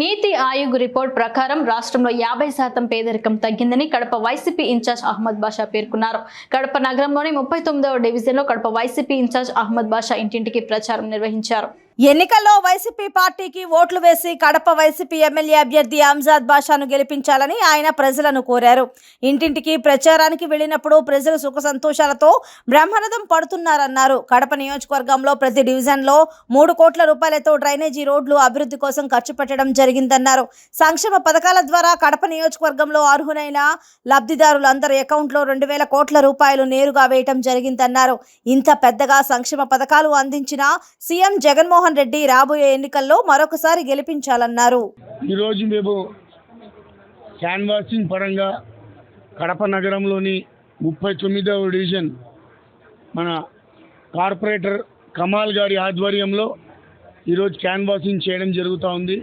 నీతి Aayog report ప్రకారం రాష్ట్రంలో యాభై శాతం పేదరికం తగ్గిందని కడప వైసీపీ ఇన్ఛార్జ్ అహ్మద్ బాషా పేర్కొన్నారు. కడప నగరంలోని ముప్పై తొమ్మిదవ డివిజన్లో కడప వైసీపీ ఇన్ఛార్జ్ అహ్మద్ బాషా ఇంటింటికి ప్రచారం నిర్వహించారు. ఎన్నికల్లో వైసీపీ పార్టీకి ఓట్లు వేసి కడప వైసీపీ ఎమ్మెల్యే అభ్యర్థి అంజాద్ బాషాను గెలిపించాలని ఆయన ప్రజలను కోరారు. ఇంటింటికి ప్రచారానికి వెళ్ళినప్పుడు ప్రజలు సుఖ సంతోషాలతో బ్రహ్మరథం పడుతున్నారన్నారు. కడప నియోజకవర్గంలో ప్రతి డివిజన్లో మూడు కోట్ల రూపాయలతో డ్రైనేజీ రోడ్లు అభివృద్ధి కోసం ఖర్చు పెట్టడం జరిగిందన్నారు. సంక్షేమ పథకాల ద్వారా కడప నియోజకవర్గంలో అర్హులైన లబ్ధిదారులందరి అకౌంట్లో రెండు వేల కోట్ల రూపాయలు నేరుగా వేయటం జరిగిందన్నారు. ఇంత పెద్దగా సంక్షేమ పథకాలు అందించిన సీఎం జగన్మోహన్ రెడ్డి రాబోయే ఎన్నికల్లో మరొకసారి గెలిపించాలన్నారు. ఈరోజు మేము క్యాన్వాసింగ్ పరంగా కడప నగరంలోని ముప్పై తొమ్మిదవ డివిజన్ మన కార్పొరేటర్ కమాల్ గారి ఆధ్వర్యంలో ఈరోజు క్యాన్వాసింగ్ చేయడం జరుగుతూ ఉంది.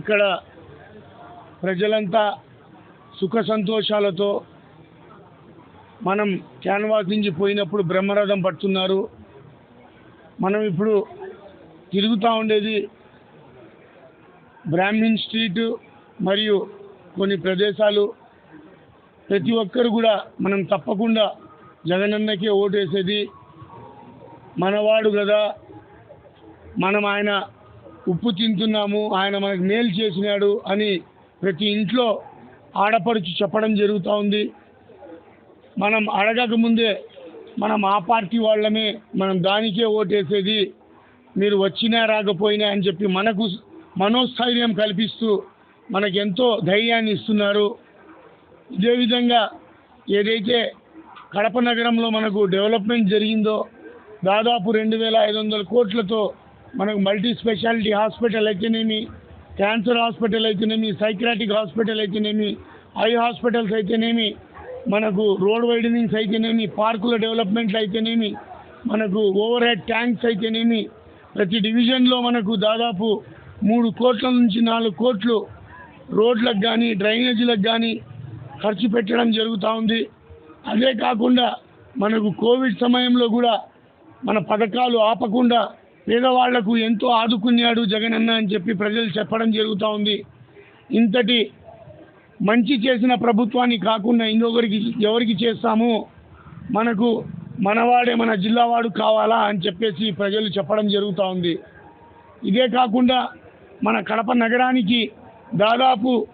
ఇక్కడ ప్రజలంతా సుఖ సంతోషాలతో మనం క్యాన్వాసింగ్ పోయినప్పుడు బ్రహ్మరథం పడుతున్నారు మనం ఇప్పుడు తిరుగుతూ ఉండేది. బ్రాహ్మిన్ స్ట్రీట్ మరియు కొన్ని ప్రదేశాలు. ప్రతి ఒక్కరు కూడా మనం తప్పకుండా జగనన్నకే ఓటేసేది. మనవాడు కదా. మనం ఆయన ఉప్పు తింటున్నాము ఆయన మనకు మేలు చేసినాడు అని ప్రతి ఇంట్లో ఆడపడుచు చెప్పడం జరుగుతూ ఉంది. మనం అడగక ముందే మనం ఆ పార్టీ వాళ్ళమే మనం దానికే ఓటేసేది. మీరు వచ్చినా రాకపోయినా అని చెప్పి మనకు మనోస్థైర్యం కల్పిస్తూ మనకు ఎంతో ధైర్యాన్ని ఇస్తున్నారు. ఇదే విధంగా ఏదైతే కడప నగరంలో మనకు డెవలప్మెంట్ జరిగిందో దాదాపు రెండు వేల ఐదు వందల కోట్లతో మనకు మల్టీ స్పెషాలిటీ హాస్పిటల్ అయితేనేమి క్యాన్సర్ హాస్పిటల్ అయితేనేమి సైక్రాటిక్ హాస్పిటల్ అయితేనేమి ఐ హాస్పిటల్స్ అయితేనేమి మనకు రోడ్ వైడనింగ్స్ అయితేనేమి పార్కుల డెవలప్మెంట్లు అయితేనేమి మనకు ఓవర్ హెడ్ ట్యాంక్స్ అయితేనేమి ప్రతి డివిజన్లో మనకు దాదాపు మూడు కోట్ల నుంచి నాలుగు కోట్లు రోడ్లకు కానీ డ్రైనేజీలకు కానీ ఖర్చు పెట్టడం జరుగుతూ ఉంది. అదే కాకుండా మనకు కోవిడ్ సమయంలో కూడా మన పథకాలు ఆపకుండా పేదవాళ్ళకు ఎంతో ఆదుకున్నాడు జగనన్న అని చెప్పి ప్రజలు చెప్పడం జరుగుతూ ఉంది. ఇంతటి మంచి చేసిన ప్రభుత్వాన్ని కాకుండా ఇంకొకరికి ఎవరికి చేస్తాము? మనకు మనవాడే మన జిల్లావాడు కావాలా అని చెప్పేసి ప్రజలు చెప్పడం జరుగుతూ ఉంది. ఇదే కాకుండా మన కడప నగరానికి దాదాపు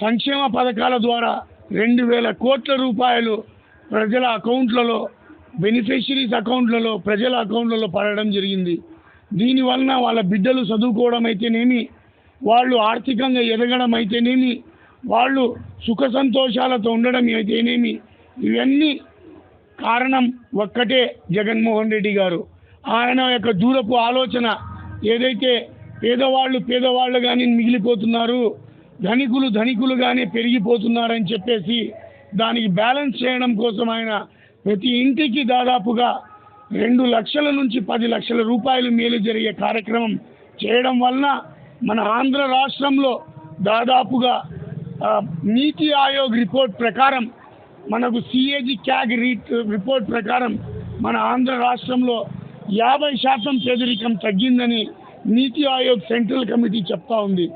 సంక్షేమ పథకాల ద్వారా రెండు వేల కోట్ల రూపాయలు ప్రజల అకౌంట్లలో బెనిఫిషరీస్ అకౌంట్లలో ప్రజల అకౌంట్లలో పడడం జరిగింది. దీనివలన వాళ్ళ బిడ్డలు చదువుకోవడం అయితేనేమి వాళ్ళు ఆర్థికంగా ఎదగడం అయితేనేమి వాళ్ళు సుఖ సంతోషాలతో ఉండడం అయితేనేమి ఇవన్నీ కారణం ఒక్కటే జగన్మోహన్ రెడ్డి గారు. ఆయన యొక్క దూరపు ఆలోచన ఏదైతే పేదవాళ్ళు పేదవాళ్ళు కానీ మిగిలిపోతున్నారు ధనికులు ధనికులు కానీ పెరిగిపోతున్నారని చెప్పేసి దానికి బ్యాలెన్స్ చేయడం కోసం ఆయన ప్రతి ఇంటికి దాదాపుగా రెండు లక్షల నుంచి పది లక్షల రూపాయలు మేలు జరిగే కార్యక్రమం చేయడం వలన మన ఆంధ్ర రాష్ట్రంలో దాదాపుగా నీతి ఆయోగ్ రిపోర్ట్ ప్రకారం మనకు సిఏజి క్యాగ్ రీట్ రిపోర్ట్ ప్రకారం మన ఆంధ్ర రాష్ట్రంలో యాభై శాతం పేదరికం తగ్గిందని నీతి ఆయోగ్ సెంట్రల్ కమిటీ చెప్తా ఉంది.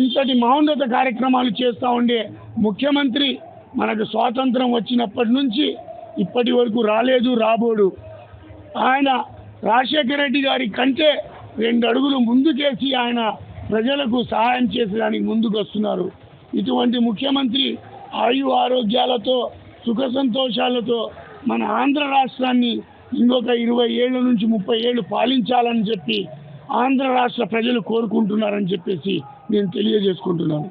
ఇంతటి మహోన్నత కార్యక్రమాలు చేస్తూ ఉండే ముఖ్యమంత్రి మనకు స్వాతంత్రం వచ్చినప్పటి నుంచి ఇప్పటి వరకు రాలేదు రాబోడు. ఆయన రాజశేఖర రెడ్డి గారి కంటే రెండు అడుగులు ముందుకేసి ఆయన ప్రజలకు సహాయం చేసేదానికి ముందుకు వస్తున్నారు ఇటువంటి ముఖ్యమంత్రి ఆయు ఆరోగ్యాలతో సుఖ సంతోషాలతో మన ఆంధ్ర రాష్ట్రాన్ని ఇంకొక ఇరవై ఏళ్ళ నుంచి ముప్పై ఏళ్ళు పాలించాలని చెప్పి ఆంధ్ర రాష్ట్ర ప్రజలు కోరుకుంటున్నారని చెప్పేసి నేను తెలియజేసుకుంటున్నాను.